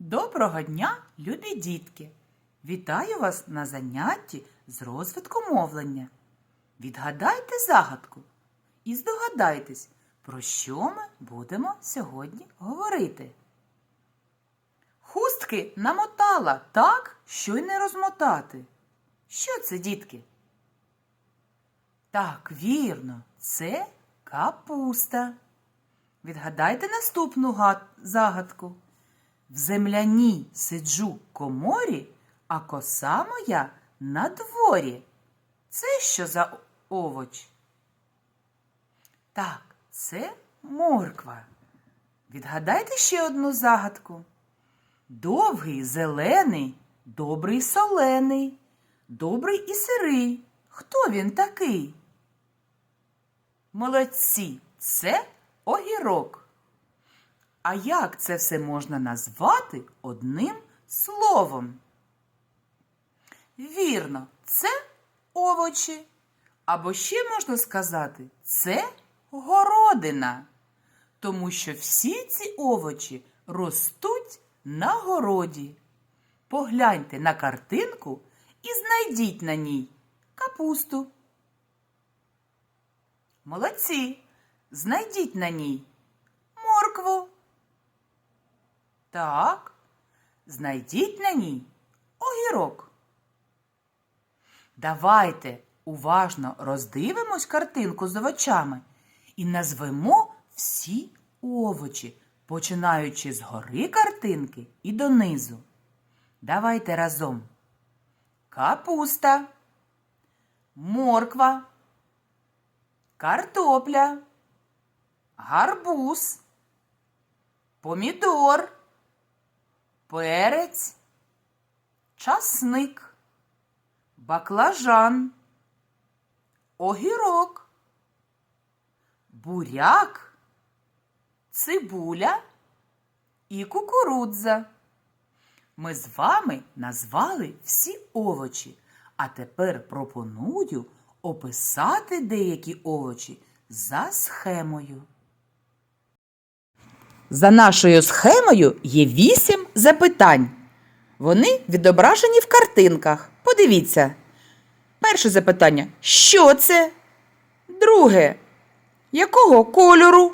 Доброго дня, любі дітки! Вітаю вас на занятті з розвитку мовлення. Відгадайте загадку і здогадайтесь, про що ми будемо сьогодні говорити. Хустки намотала так, що й не розмотати. Що це, дітки? Так, вірно, це капуста. Відгадайте наступну загадку. В земляній сиджу коморі, а коса моя на дворі. Це що за овоч? Так, це морква. Відгадайте ще одну загадку. Довгий, зелений, добрий солений, добрий і сирий. Хто він такий? Молодці, це огірок. А як це все можна назвати одним словом? Вірно, це овочі. Або ще можна сказати, це городина. Тому що всі ці овочі ростуть на городі. Погляньте на картинку і знайдіть на ній капусту. Молодці. Знайдіть на ній моркву. Так, знайдіть на ній огірок. Давайте уважно роздивимось картинку з овочами і назвемо всі овочі, починаючи з гори картинки і донизу. Давайте разом. Капуста, морква, картопля, гарбуз, помідор, перець, часник, баклажан, огірок, буряк, цибуля і кукурудза. Ми з вами назвали всі овочі, а тепер пропоную описати деякі овочі за схемою. За нашою схемою є вісім запитань. Вони відображені в картинках. Подивіться. Перше запитання: що це? Друге. Якого кольору?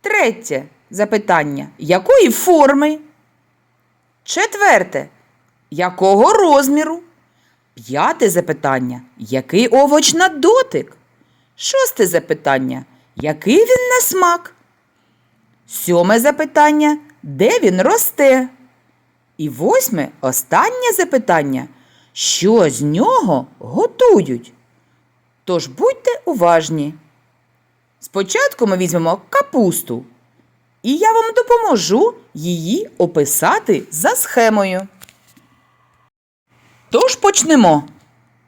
Третє запитання. Якої форми? Четверте. Якого розміру? П'яте запитання. Який овоч на дотик? Шосте запитання. Який він на смак? Сьоме запитання. Де він росте? І восьме останнє запитання. Що з нього готують? Тож будьте уважні. Спочатку ми візьмемо капусту, і я вам допоможу її описати за схемою. Тож почнемо.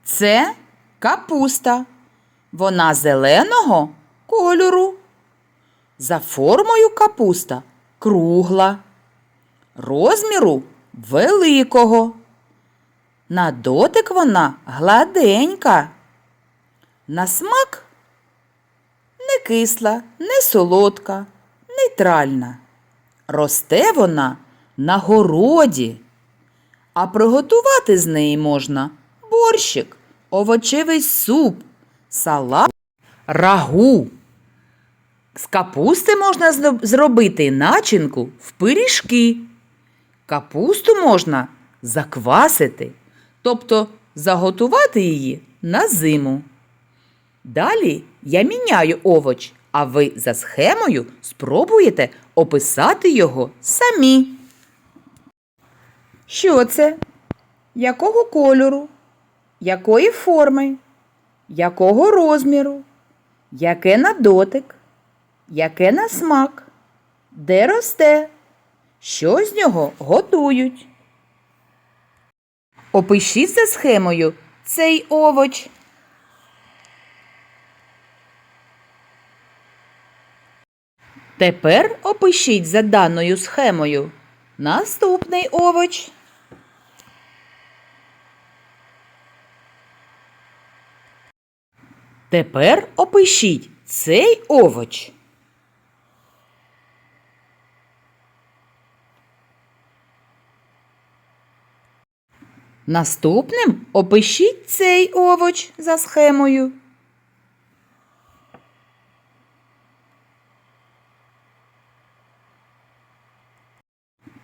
Це капуста. Вона зеленого кольору. За формою капуста кругла, розміру великого. На дотик вона гладенька. На смак не кисла, не солодка, нейтральна. Росте вона на городі, а приготувати з неї можна борщик, овочевий суп, салат, рагу. З капусти можна зробити начинку в пиріжки. Капусту можна заквасити, тобто заготувати її на зиму. Далі я міняю овоч, а ви за схемою спробуєте описати його самі. Що це? Якого кольору? Якої форми? Якого розміру? Яке на дотик? Яке на смак? Де росте? Що з нього готують? Опишіть за схемою цей овоч. Тепер опишіть за даною схемою наступний овоч. Тепер опишіть цей овоч. Наступним опишіть цей овоч за схемою.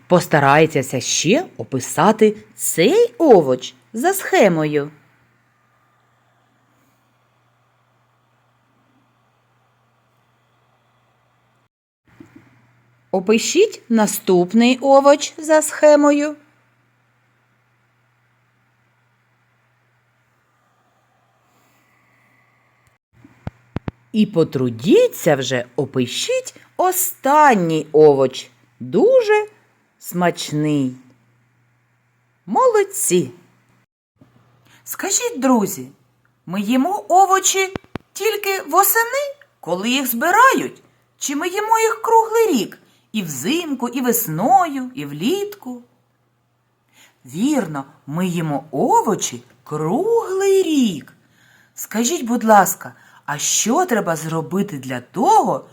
Постарайтеся ще описати цей овоч за схемою. Опишіть наступний овоч за схемою. І потрудіться вже опишіть останній овоч. Дуже смачний. Молодці. Скажіть, друзі, ми їмо овочі тільки восени, коли їх збирають? Чи ми їмо їх круглий рік і взимку, і весною, і влітку? Вірно, ми їмо овочі круглий рік. Скажіть, будь ласка, а що треба зробити для того,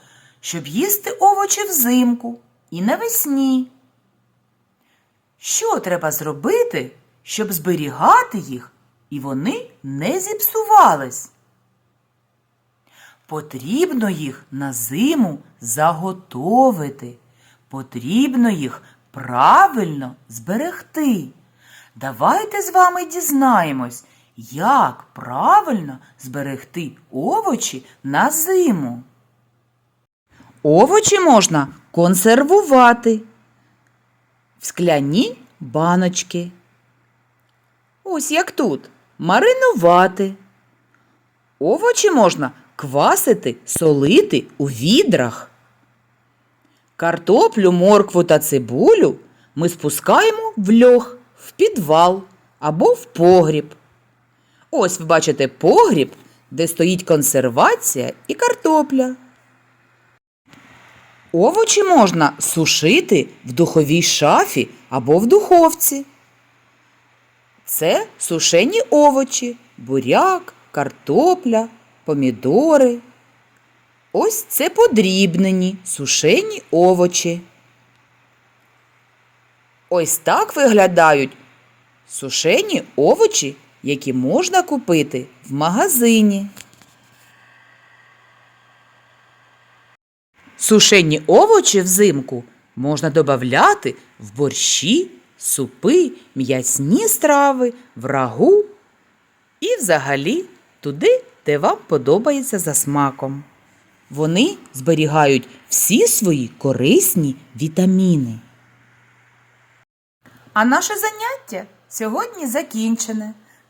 щоб їсти овочі взимку і навесні? Що треба зробити, щоб зберігати їх і вони не зіпсувались? Потрібно їх на зиму заготовити. Потрібно їх правильно зберегти. Давайте з вами дізнаємось, як правильно зберегти овочі на зиму. Овочі можна консервувати в скляні баночки. Ось як тут маринувати. Овочі можна квасити, солити у відрах. Картоплю, моркву та цибулю ми спускаємо в льох, в підвал або в погріб. Ось ви бачите погріб, де стоїть консервація і картопля. Овочі можна сушити в духовій шафі або в духовці. Це сушені овочі, буряк, картопля, помідори. Ось це подрібнені сушені овочі. Ось так виглядають сушені овочі, які можна купити в магазині. Сушені овочі взимку можна додавати в борщі, супи, м'ясні страви, в рагу і взагалі туди, де вам подобається за смаком. Вони зберігають всі свої корисні вітаміни. А наше заняття сьогодні закінчене.